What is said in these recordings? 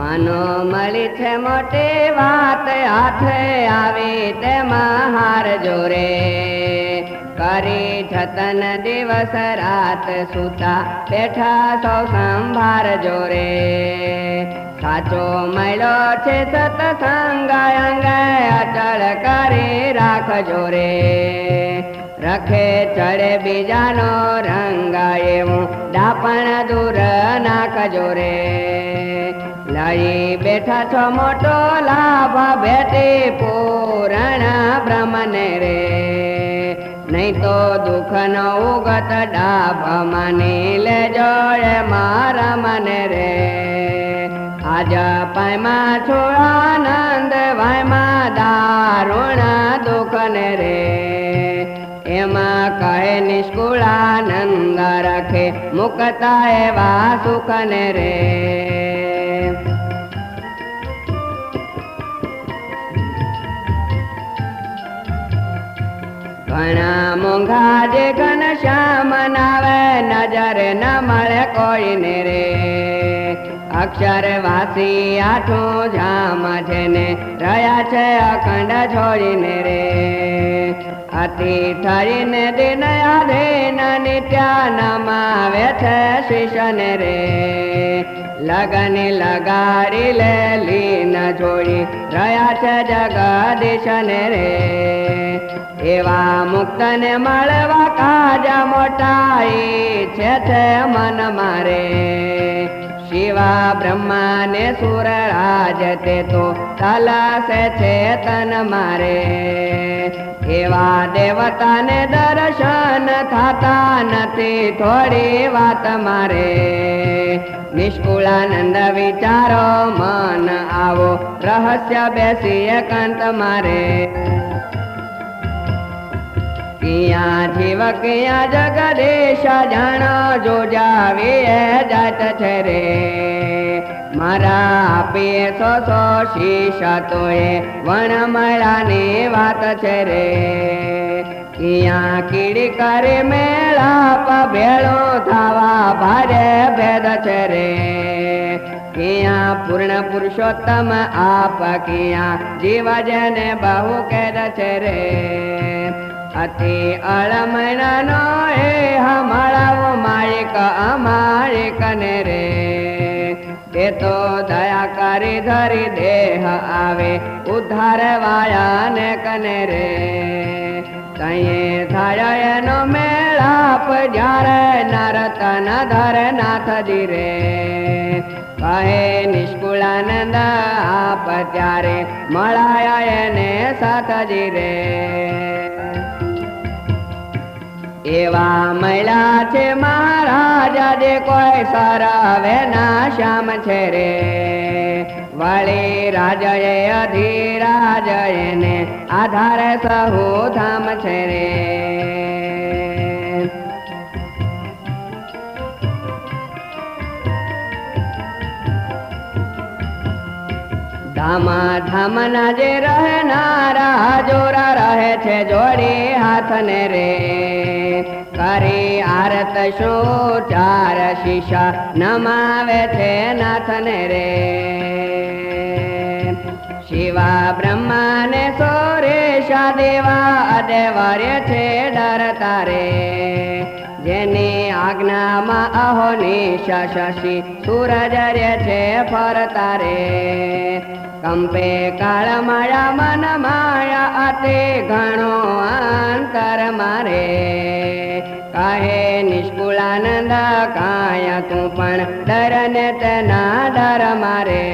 માનો મળી છે મોટી વાત, હાથે આવી તેમાં હાર જોરે. કરી જતન દિવસ રાત સુતા બેઠા સૌ સંભાર જોરે. સાચો મળ્યો છે સતસંગ અંગ અચળ કરી રાખજો રે. રખે ચડે બીજાનો રંગ એવું ડાપણ દૂર નાખજો રે. લઈ બેઠા છો મોટો લાભ, ભેટે પૂરણ બ્રહ્મને રે. નહીં તો દુઃખ નો ઉગત ડાભ માની લેજો મારા મને રે. આજ પાયમાં છો આનંદ, વાયમાં દારુણ દુઃખ ને રે. એમાં કહે નિષ્કુળાનંદ રખે, મુકતા એવા સુખ ને રે. ઘણા મોંઘા જે ઘન શ્યામ નાવે, નજરે ન મળે કોઈને રે. અક્ષર વાસી આઠું જામ છે ને રહ્યા છે અખંડ છોડીને રે. અતિ થઈને દિન આધીન નિત્યા આવે છે શિષને રે. લગન લગાડી લે લીન જોડી, રહ્યા છે જગદીશને રે. એવા મુક્તને મળવા કાજ મોટાઈ છે મન મારે. શિવા બ્રહ્માને સુરરાજ તે તો તલાસે છે તન મારે. એવા દેવતાને દર્શન થતા નથી, થોડી વાત મારે. નિષ્કુળાનંદ વિચારો, મન આવો, રહસ્ય બેસી એકાંત મારે. કિયા જીવ કિયા જગદેશ જાણો જો જાવે જાત છે રે મારા આપે સો સો શીશ તોય એ વણમળાની વાત છે રે કિયા કીડી કરે મેળાપ ભેળો થવા ભારે ભેદ છે રે કિયા પૂર્ણ પુરુષોત્તમ આપ કિયા જીવ જેને બહુ કેદ છે રે અતિ અળમણનો એ હમણાવો માલિક, અમાલિક ને રે. તે તો દયા કરી ધરી દેહ આવે, ઉદ્ધાર વાયા ને કને રે. તયે થાય એનો મેળાપ જ્યારે નરતન ધર નાથજી રે. કહે નિષ્કુળાનંદ આપ, ત્યારે મળાયા એને સાથજી રે. એવા મહિલા છે મહારાજા જે કોઈ સરાવે ના શ્યામ છે રે. વળી રાજયે અધિરાજ ને આધારે સહુ ધામ છે રે. ધામા ધામ ના જે રહેનારા જોરા રહે છે જોડી હાથ ને રે. કરી આરત શું ચાર શીશા નમાવે છે નાથને રે. શિવા બ્રહ્મા ને સોરેશા દેવા અદેવાર્ય છે ડરતા રે જેની આજ્ઞામાં અહોની શશી સૂરજ રે છે ફરતા રે કંપે કાળ માયા મન માયા અતે ઘણો અંતર મારે. કહે નિષ્કુળાનંદ કાયા તું પણ ડર તેના ડર મારે.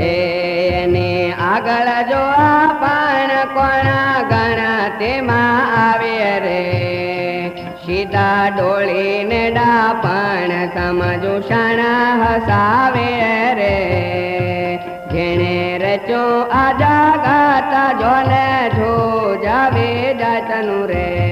એને આગળ જો પણ કોણા ગણ તેમાં આવે રે. સીતા ડોળીને ડાપણ સમજુ શાણા હસાવે રે. જેણે રચો આ જાગાતા, જોને જો જાવે જાતનું રે.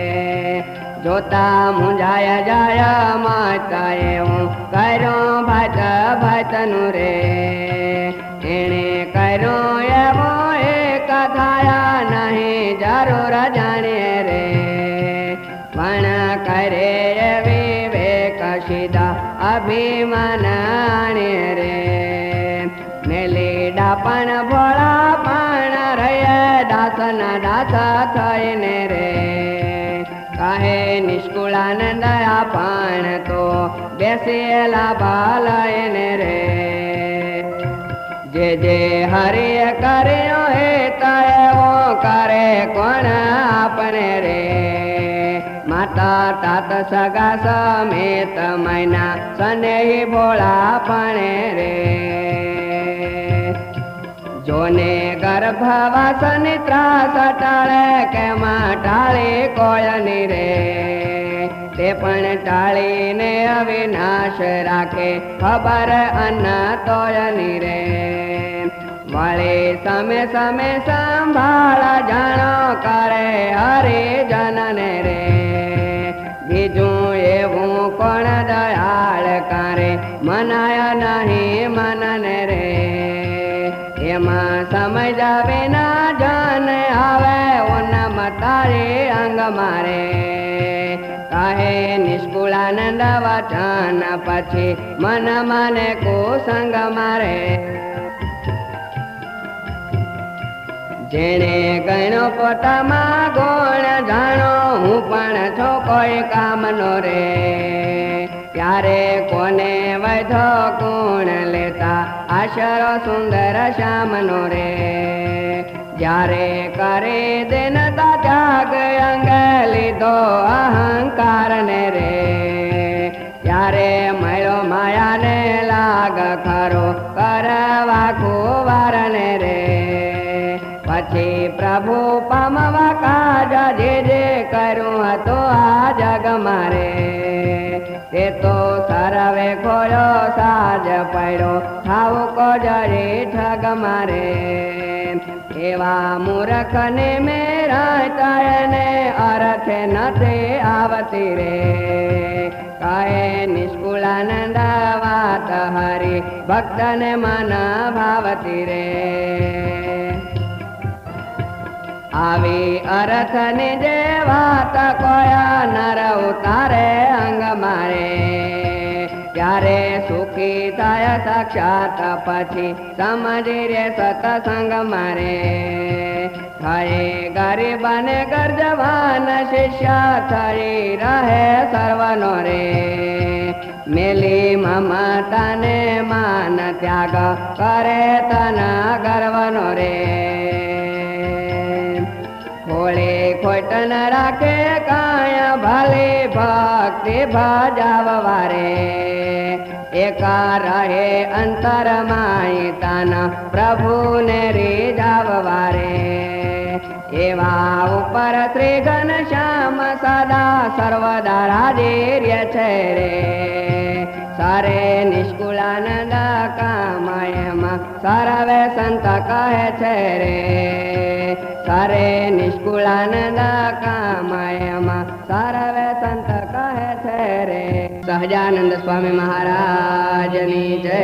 જોતા મુંજાય જાય માતાએ હું કર્યો ભાત, ભાતનું રે. એણે કર્યો એવો એક કથાયા નહીં જરૂર જાણે રે. પણ કરે વિવેક સીધા અભિમાનાણે રે. મેલીડા પણ ભોળા પણ રહે દાસના દાસા થઈને રે. કહે નિષ્કુળાનંદ આપણ તો બેસેલા ભાલયને રે. જે જે હરિય કર્યો હે તયવો કરે કોણ આપણે રે? માતા તાત સગા સમેત મૈના સને ભોળા પણ રે. જોને ગર્ભવાસન ત્રાસ ટાળે કેમાં ટાળે કોયની રે? તે પણ ટાળીને અવિનાશ રાખે, ખબર અન્ન તોયની રે. વળે સમે સમે સંભાળ જાણો સમજાવે ના જન આવે ઓનમ મતારે અંગ મારે. કહે નિષ્કુળાનંદ વચન પછી મન મને કુસંગ મારે. જેણે ગણો પોતામાં ગોણ જાણો, હું પણ છો કોઈ કામનો રે. ત્યારે કોને વધો ગુણ લેતા આશરો સુંદર શ્યામનો રે જ્યારે કરે દેનતા ત્યાગ અંગ લીધો અહંકાર ને રે ત્યારે મળ્યો માયાને લાગ ખરો કરવા કુવારને રે પછી પ્રભુ તે તો સરવે ખોયો સાજ પડ્યો. થાવ કોજરી ઠગ મારે. એવા મૂર્ખને મેરા તયને અર્થ નથી આવતી રે. કહે નિષ્કુળાનંદ વાત હરી. ભક્તને મન ભાવતી રે. આવી અરથને જે વાત કોયા નર ઉતારે અંગ મારે. ત્યારે સુખી થાય સાક્ષાત પછી સમજી રે સતસંગ મારે. થયે ગરીબ ને ગરજવાન શિષ્ય થઈ રહે સર્વનો રે. મેલી મમતાને માન ત્યાગ કરે તના ગર્વનો રે. ખોળે રાખે કાયા ભલે ભક્તિ ભજાવવારે. એકા રહે અંતર માય તાના પ્રભુને રીજાવવારે. એવા ઉપર શ્રી ઘનશ્યામ સદા સર્વદા રાજેર્ય છે રે. સારે નિષ્કુળાનંદ કામયમાં સર્વે સંત કહે છે રે. સારે નિષ્કુળાનંદ કામયમાં સર્વે સંત કહે છે રે સહજાનંદ સ્વામી મહારાજની જય